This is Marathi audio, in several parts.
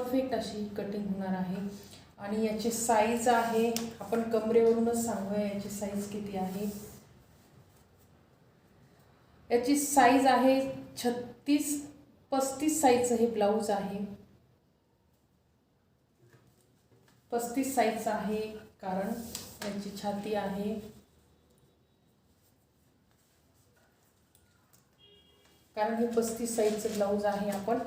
परफेक्ट अशी कटिंग होणार आहे. आणि याची साईज आहे आपण कमरेवरूनच सांगूया याची साईज किती आहे. याची साईज आहे छत्तीस पस्तीस साईजचं हे ब्लाऊज आहे. पस्तीस साईजचं आहे कारण याची छाती आहे. कारण हे पस्तीस साईजचं ब्लाऊज आहे आपण.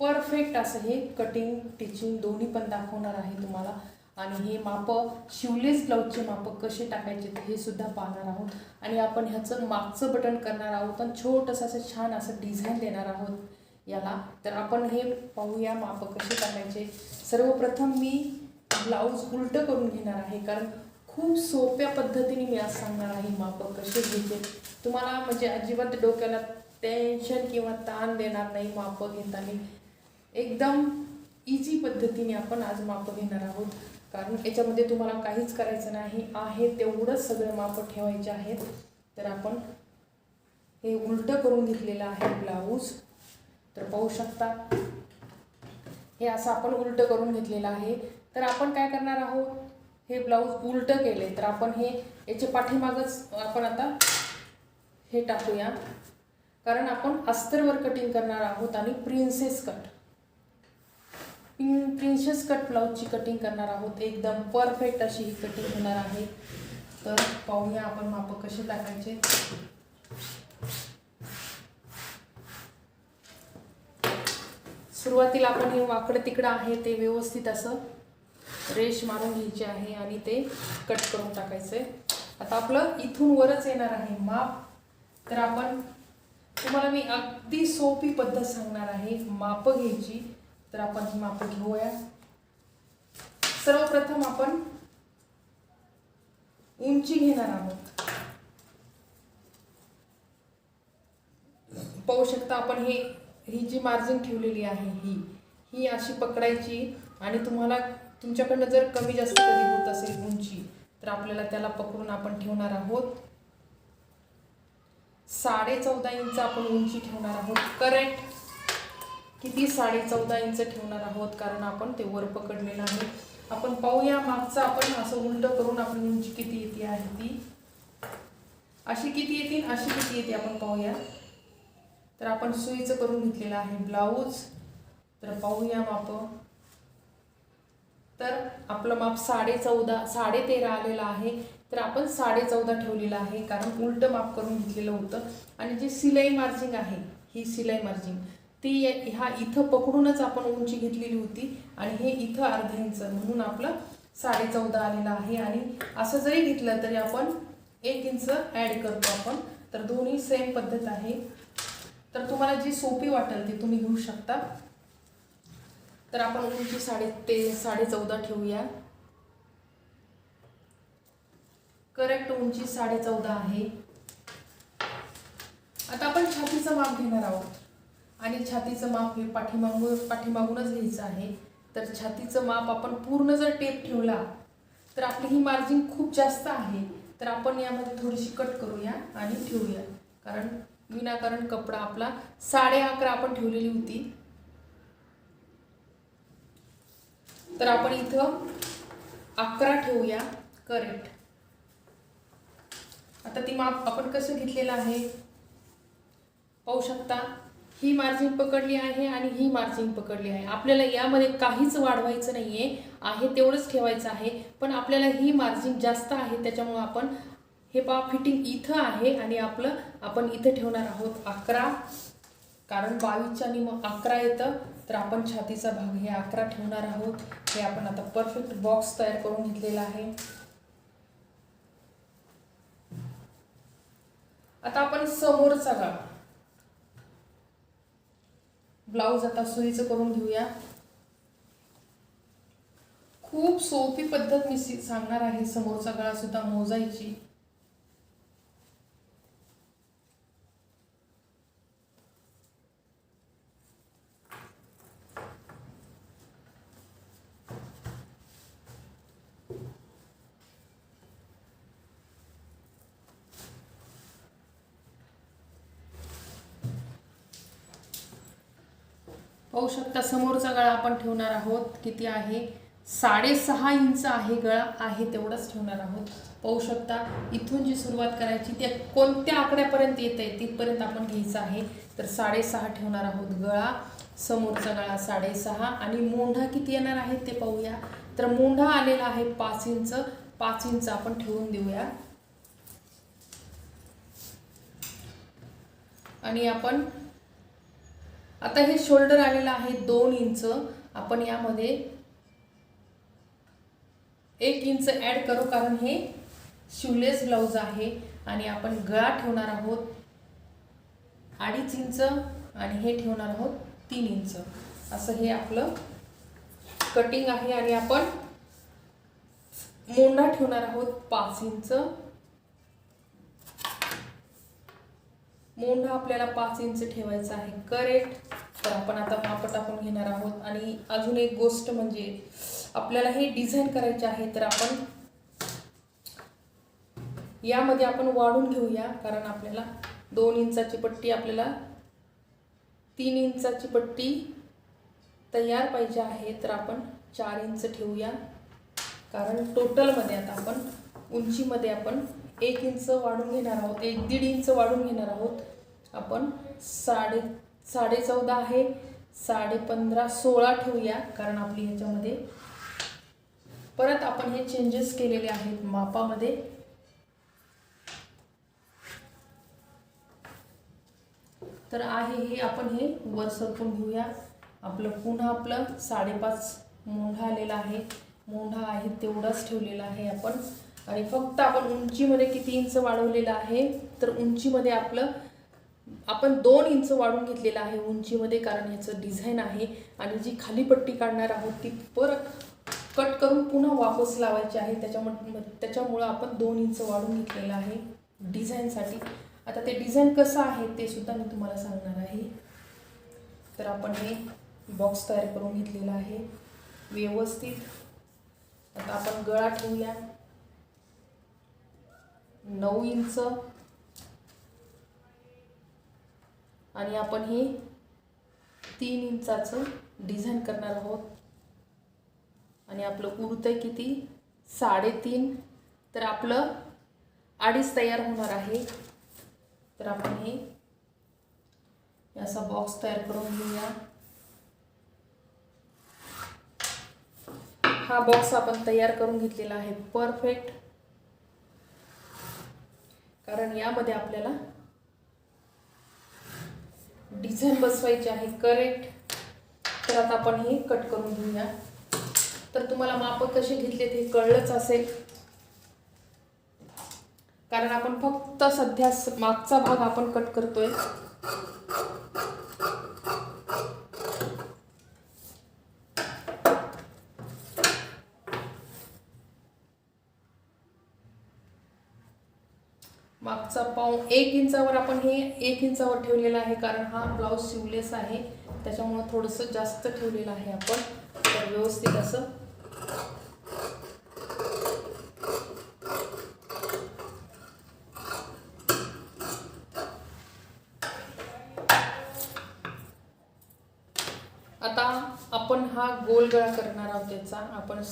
परफेक्ट असं हे कटिंग टिचिंग दोन्ही पण दाखवणार आहे तुम्हाला. आणि हे मापं शिवलेस ब्लाऊजचे मापं कसे टाकायचे हे सुद्धा पाहणार आहोत. आणि आपण ह्याचं मागचं बटन करणार आहोत आणि छोटंसं असं छान असं डिझाईन देणार आहोत याला. तर आपण हे पाहूया मापं कसे टाकायचे. सर्वप्रथम मी ब्लाऊज उलटं करून घेणार आहे कारण खूप सोप्या पद्धतीने मी आज सांगणार आहे मापं कसे घ्यायचे. तुम्हाला म्हणजे अजिबात डोक्याला टेन्शन किंवा ताण देणार नाही मापं घेताना. एकदम इझी पद्धतीने आपण आज मापं घेणार आहोत. कारण याच्यामध्ये तुम्हाला काहीच करायचं नाही. आहे तेवढंच सगळं मापं ठेवायचे आहेत. तर आपण हे उलटं करून घेतलेलं आहे ब्लाऊज तर पाहू शकता हे असं आपण उलटं करून घेतलेलं आहे. तर आपण काय करणार आहोत? हे ब्लाऊज उलटं केले तर आपण हे याच्या पाठीमागच आपण आता हे टाकूया. कारण आपण अस्तरवर कटिंग करणार आहोत आणि प्रिन्सेस कट प्रिन्सेस कट ब्लाऊजची कटिंग करणार आहोत. एकदम परफेक्ट अशी ही कटिंग होणार आहे. तर पाहूया आपण मापं कसे टाकायचे. सुरुवातीला आपण हे वाकडं तिकडं आहे ते व्यवस्थित असं रेश मारून घ्यायचे आहे आणि ते कट करून टाकायचे. आता आपलं इथून वरच येणार आहे माप. तर आपण तुम्हाला मी अगदी सोपी पद्धत सांगणार आहे मापं घ्यायची. तर आपण ही मापं घेऊया. सर्वप्रथम आपण उंची घेणार आहोत. पाहू शकता आपण हे ही जी मार्जिन ठेवलेली आहे ही ही अशी पकडायची आणि तुम्हाला तुमच्याकडनं जर कमी जास्त कधी होत असेल उंची तर आपल्याला त्याला पकडून आपण ठेवणार आहोत. साडे चौदा इंच आपण उंची ठेवणार आहोत. करेक्ट किती साडे चौदा इंच ठेवणार आहोत कारण आपण ते वर पकडलेलं आहे आपण पाहूया मागचं आपण असं उलट करून आपली उंची किती येते आहे ती. अशी किती येतील अशी किती येते आपण पाहूया. तर आपण सुईचं करून घेतलेलं आहे ब्लाऊज. तर पाहूया माप. तर आपलं माप साडे चौदा साडे तेरा आलेलं आहे. तर आपण साडे चौदा ठेवलेलं आहे कारण उलटं माप करून घेतलेलं होतं. आणि जी सिलाई मार्जिंग आहे ही सिलाई मार्जिंग. ती ह्या इथं पकडूनच आपण उंची घेतलेली होती आणि हे इथं अर्धा इंच म्हणून आपलं साडे चौदा आलेलं आहे. आणि असं जरी घेतलं तरी आपण एक इंच ॲड करतो आपण. तर दोन्ही सेम पद्धत आहे. तर तुम्हाला जी सोपी वाटेल ती तुम्ही घेऊ शकता. तर आपण उंची साडे ते साडे चौदा ठेवूया. करेक्ट उंची साडे चौदा आहे. आता आपण छातीचं माप घेणार आहोत. आणि छातीचं माप हे पाठीमागून पाठीमागूनच घ्यायचं आहे. तर छातीचं माप आपण पूर्ण जर टेप ठेवला तर आपली ही मार्जिन खूप जास्त आहे. तर आपण यामध्ये थोडीशी कट करूया आणि ठेवूया. कारण विनाकारण कपडा आपला साडे अकरा आपण ठेवलेली होती. तर आपण इथं अकरा ठेवूया. करेक्ट आता ती माप आपण कसं घेतलेलं आहे? पाहू शकता. ही मार्जिन पकडली आहे आणि ही मार्जिन पकडली आहे. आपल्याला यामध्ये काहीच वाढवायचं नाही आहे तेवढंच ठेवायचं आहे. पण आपल्याला ही मार्जिन जास्त आहे त्याच्यामुळं आपण हे पा फिटिंग इथं आहे आणि आपलं आपण इथं ठेवणार आहोत अकरा. कारण बावीसच्या आणि मग अकरा येतं तर आपण छातीचा भाग हे अकरा ठेवणार आहोत. हे आपण आता परफेक्ट बॉक्स तयार करून घेतलेला आहे. आता आपण समोरचा गळा ब्लाऊज आता सुईचं करून घेऊया. खूप सोपी पद्धत मी सांगणार आहे. समोरचा गळा सुद्धा मोजायची. आता समोरचा गळा आपण ठेवणार आहोत. किती आहे? साडेसहा इंच आहे गळा. आहे तेवढंच ठेवणार आहोत. पाहू शकता इथून जी सुरुवात करायची ते कोणत्या आकड्यापर्यंत येत आहे तिथपर्यंत आपण घ्यायचं आहे. तर साडेसहा ठेवणार आहोत गळा. समोरचा गळा साडेसहा. आणि मोंढा किती येणार आहे ते पाहूया. तर मोंढा आलेला आहे पाच इंच. पाच इंच आपण ठेवून देऊया. आणि आपण आता हे शोल्डर आलेलं आहे दोन इंच आपण यामध्ये एक इंच ॲड करू कारण हे शिवलेस ब्लाऊज आहे आणि आपण गळा ठेवणार आहोत अडीच इंच आणि हे ठेवणार आहोत तीन इंच असं हे आपलं कटिंग आहे आणि आपण मोंढा ठेवणार आहोत पाच इंच मोंढा आपल्याला पाच इंच ठेवायचा आहे. करेक्ट तर आपण आता माप टाकून घेणार आहोत. आणि अजून एक गोष्ट म्हणजे आपल्याला हे डिझाईन करायचे आहे तर आपण यामध्ये आपण वाढून घेऊया. कारण आपल्याला दोन इंचाची पट्टी आपल्याला तीन इंचाची पट्टी तयार पाहिजे आहे. तर आपण चार इंच ठेवूया. कारण टोटलमध्ये आता आपण उंचीमध्ये आपण एक इंच वाढून घेणार आहोत एक दीड इंच वाढून घेणार आहोत. आपण साडे साडे चौदा आहे साडे पंधरा सोळा ठेवूया कारण आपली ह्याच्यामध्ये परत आपण हे चेंजेस केलेले आहेत मापामध्ये. तर आहे हे आपण हे वर सरकून घेऊया. आपलं पुन्हा आपलं साडेपाच मोंढा आलेला आहे. मोंढा आहे तेवढाच ठेवलेला आहे आपण. आणि फक्त आपण उंचीमध्ये किती इंच वाढवलेलं आहे तर उंचीमध्ये आपलं आपण दोन इंच वाढून घेतलेलं आहे उंचीमध्ये कारण ह्याचं डिझाईन आहे. आणि जी खाली पट्टी काढणार आहोत ती परत कट करून पुन्हा वापस लावायची आहे. त्याच्यामुळे त्याच्यामुळं आपण दोन इंच वाढून घेतलेलं आहे डिझाईनसाठी आता ते डिझाईन कसं आहे ते सुद्धा मी तुम्हाला सांगणार आहे. तर आपण हे बॉक्स तयार करून घेतलेला आहे. व्यवस्थित. आता आपण गळा ठेवूया. नऊ इंच. आणि आपण हे तीन इंचाचं डिझाईन करणार आहोत. आणि आपलं उरतं किती? साडेतीन. तर आपलं अडीच तयार होणार आहे. तर आपण हे असा बॉक्स तयार करून घेऊया. हा बॉक्स आपण तयार करून घेतलेला आहे. परफेक्ट कारण यामध्ये आपल्याला डिझाईन बसवायची आहे करेक्ट तर आता आपण हे कट करून घेऊया. तर तुम्हाला माप कसे घेतले ते कळलंच असेल. कारण आपण फक्त सध्या मागचा भाग आपण कट करतोय. मागचा पाव एक इंचावर आपण हे एक इंचावर ठेवलेला आहे कारण हा ब्लाऊज शिवलेस आहे. त्याच्यामुळं थोडंसं जास्त ठेवलेलं आहे आपण. तर व्यवस्थित असं. आता आपण हा गोल गळा करणार आहोत त्याचा. आपण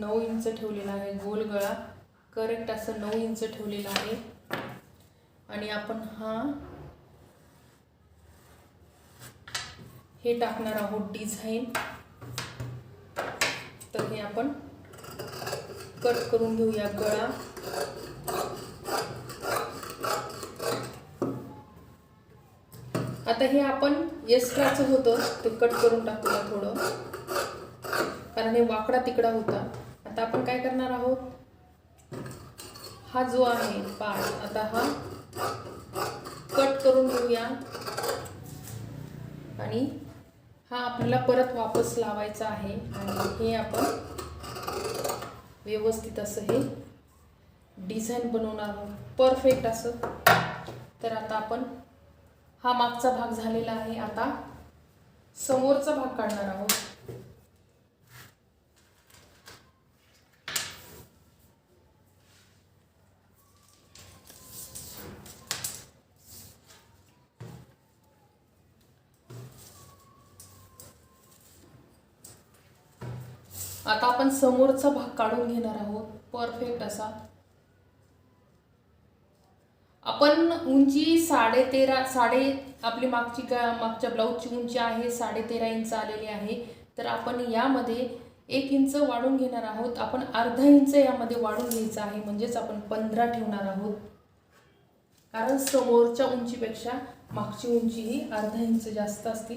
नऊ इंच ठेवलेला आहे गोल गळा. करेक्ट असं नऊ इंच ठेवलेला आहे. आणि आपण हा हे टाकणार आहोत डिझाईन तर हे आपण कट करून घेऊया गळा. आता हे आपण एक्स्ट्राचं होतं ते कट करून टाकूया थोडं. कारण हे वाकडा तिकडा होता. आता आपण काय करणार आहोत? हा जो आहे पार्ट आता हा कट करून घेऊया. आणि हा आपल्याला परत वापस लावायचा आहे. आणि हे आपण व्यवस्थित असं हे डिझाईन बनवणार आहोत. परफेक्ट असं. तर आता आपण हा मागचा भाग झालेला आहे. आता समोरचा भाग काढणार आहोत. समोरचा भाग काढून घेणार आहोत. परफेक्ट असा. आपण उंची साडे तेरा साडे आपली मागची का मागच्या ब्लाऊजची उंची आहे साडे तेरा इंच आलेली आहे. तर आपण यामध्ये एक इंच वाढून घेणार आहोत. आपण अर्धा इंच यामध्ये वाढून घ्यायचं आहे. म्हणजेच आपण पंधरा ठेवणार आहोत. कारण समोरच्या उंचीपेक्षा मागची उंची ही अर्धा इंच जास्त असती.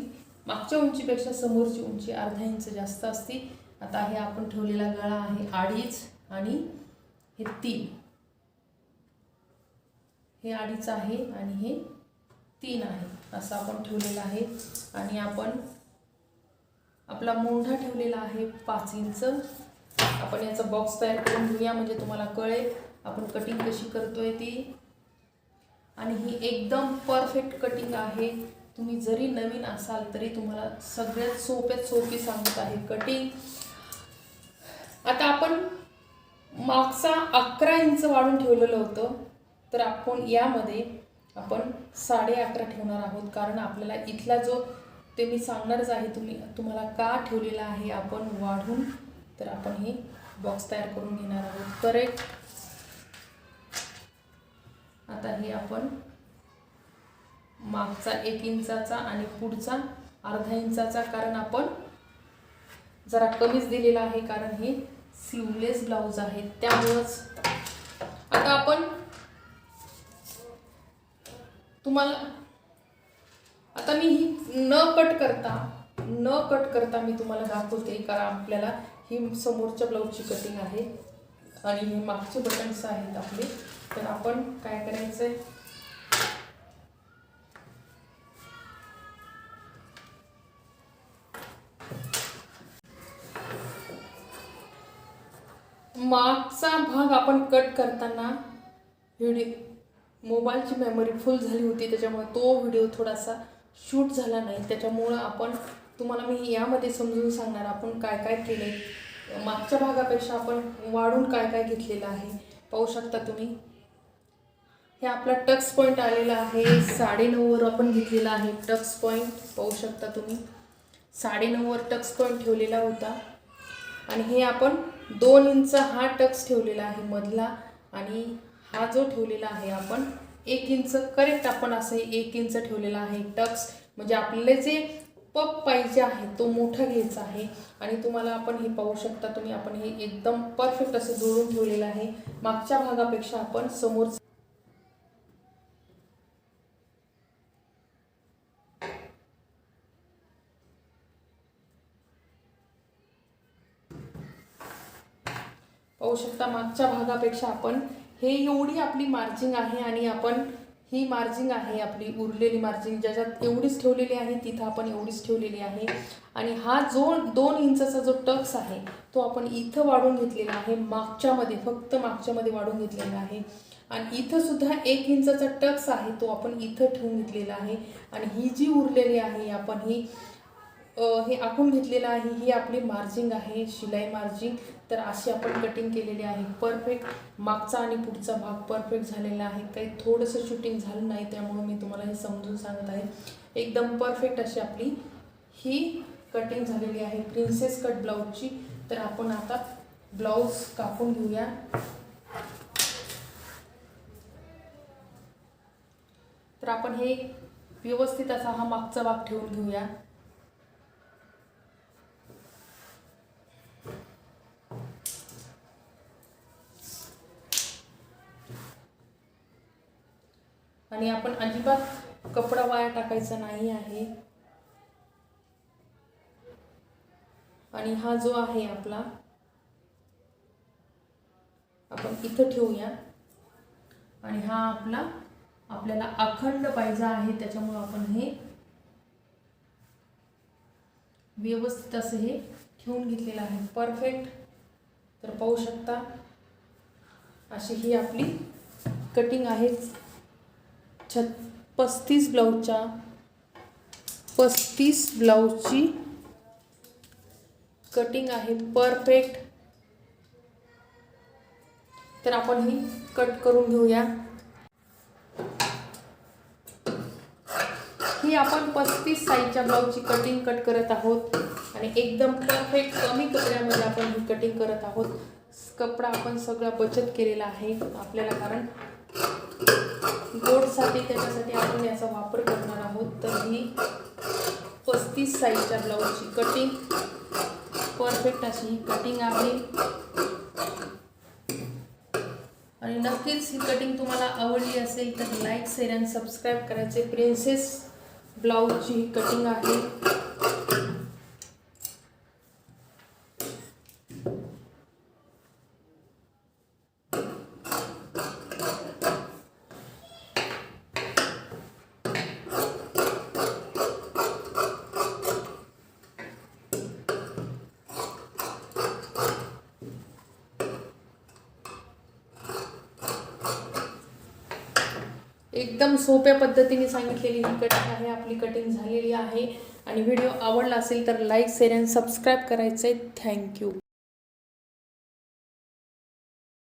मागच्या उंचीपेक्षा समोरची उंची अर्धा इंच जास्त असती. आता हे आपण ठेवलेला गळा आहे अडीच आणि हे तीन. हे अडीच आहे आणि हे तीन आहे. असं आपण ठेवलेलं आहे. आणि आपण आपला मोंढा ठेवलेला आहे पाच इंच. आपण याचा बॉक्स तयार करून घेऊया म्हणजे तुम्हाला कळेल आपण कटिंग कशी करतोय ती. आणि ही एकदम परफेक्ट कटिंग आहे. तुम्ही जरी नवीन असाल तरी तुम्हाला सगळ्यात सोप्यात सोपी सांगत आहे कटिंग आता आपण मागचा अकरा इंच वाढून ठेवलेलं होतं तर आपण यामध्ये आपण साडे अकरा ठेवणार आहोत. कारण आपल्याला इथला जो ते मी सांगणारच आहे तुम्ही तुम्हाला का ठेवलेला आहे आपण वाढून तर आपण हे बॉक्स तयार करून घेणार आहोत. करेक्ट आता हे आपण मागचा एक इंचाचा आणि पुढचा अर्धा इंचाचा कारण आपण जरा कमीच दिलेला आहे कारण हे सिवलेस ब्लाऊज आहेत. त्यामुळंच आता आपण तुम्हाला आता मी ही न कट करता न कट करता मी तुम्हाला दाखवते कारण आपल्याला ही समोरच्या ब्लाऊजची कटिंग आहे आणि हे मागचे बटन्स आहेत आपले. तर आपण काय करायचं आहे मागचा भाग आपण कट करताना व्हिडिओ मोबाईलची मेमरी फुल झाली होती त्याच्यामुळे तो व्हिडिओ थोडासा शूट झाला नाही. त्याच्यामुळं आपण तुम्हाला मी यामध्ये समजून सांगणार आपण काय काय केले. मागच्या भागापेक्षा आपण वाढून काय काय घेतलेलं आहे पाहू शकता तुम्ही. हे आपला टक्स पॉईंट आलेला आहे साडेनऊवर आपण घेतलेला आहे टक्स पॉईंट पाहू शकता तुम्ही. साडेनऊवर टक्स पॉईंट ठेवलेला होता. आणि हे आपण दोन इंच हा टक्स ठेवलेला आहे मधला आणि हा जो ठेवलेला आहे आपण एक इंच करेक्ट आपण असं एक इंच ठेवलेला आहे टक्स. म्हणजे आपल्याला जे पप पाहिजे आहे तो मोठा घ्यायचा आहे. आणि तुम्हाला आपण हे पाहू शकता तुम्ही आपण हे एकदम परफेक्ट असं जोडून ठेवलेलं आहे. मागच्या भागापेक्षा आपण समोर पाहू शकता मागच्या भागापेक्षा आपण. हे एवढी आपली मार्जिंग आहे आणि आपण ही मार्जिंग आहे आपली उरलेली मार्जिंग ज्याच्यात एवढीच ठेवलेली आहे तिथं आपण एवढीच ठेवलेली आहे. आणि हा जो दोन इंचाचा जो टक्स आहे तो आपण इथं वाढून घेतलेला आहे मागच्यामध्ये फक्त मागच्यामध्ये वाढून घेतलेला आहे. आणि इथं सुद्धा एक इंचाचा टक्स आहे तो आपण इथं ठेवून घेतलेला आहे. आणि ही जी उरलेली आहे आपण ही हे आखून घेतलेलं आहे ही आपली मार्जिंग आहे शिलाई मार्जिंग तर अशी आपण कटिंग केलेली आहे. परफेक्ट मागचा आणि पुढचा भाग परफेक्ट झालेला आहे. काही थोडंसं शूटिंग झालं नाही त्यामुळं मी तुम्हाला हे समजून सांगत आहे. एकदम परफेक्ट अशी आपली ही कटिंग झालेली आहे. प्रिन्सेस कट ब्लाऊजची तर आपण आता ब्लाऊज कापून घेऊया. तर आपण हे व्यवस्थित असा हा मागचा भाग ठेवून घेऊया. आणि आपण अजिबात कपडा वाया टाकायचा नाही आहे. आणि हा जो आहे आपला आपण इथं ठेवूया. आणि हा आपला आपल्याला अखंड पाहिजे आहे त्याच्यामुळं आपण हे व्यवस्थित असं हे ठेवून घेतलेलं आहे. परफेक्ट तर पाहू शकता अशी ही आपली कटिंग आहेच. छत पस्तीस ब्लाऊजच्या पस्तीस ब्लाऊजची कटिंग आहे. परफेक्ट तर आपण ही कट करून घेऊया. ही आपण पस्तीस साईजच्या ब्लाऊजची कटिंग कट करत आहोत. आणि एकदम परफेक्ट कमी कपड्यामध्ये आपण ही कटिंग करत आहोत. कपडा आपण सगळा बचत केलेला आहे आपल्याला कारण गोडसाठी त्याच्यासाठी आपण याचा वापर करणार आहोत. तर ही पस्तीस साईजच्या ब्लाऊजची कटिंग परफेक्ट अशी ही कटिंग आहे. आणि नक्कीच ही कटिंग तुम्हाला आवडली असेल तर लाईक शेअर अँड सबस्क्राईब करायचे. प्रिन्सेस ब्लाऊजची ही कटिंग आहे. एकदम सोप्या पद्धतीने सांगितलेली ही कटिंग आहे आपली कटिंग झालेली आहे. आणि व्हिडिओ आवडला असेल तर लाईक शेअर अँड सबस्क्राईब करायचं आहे थँक्यू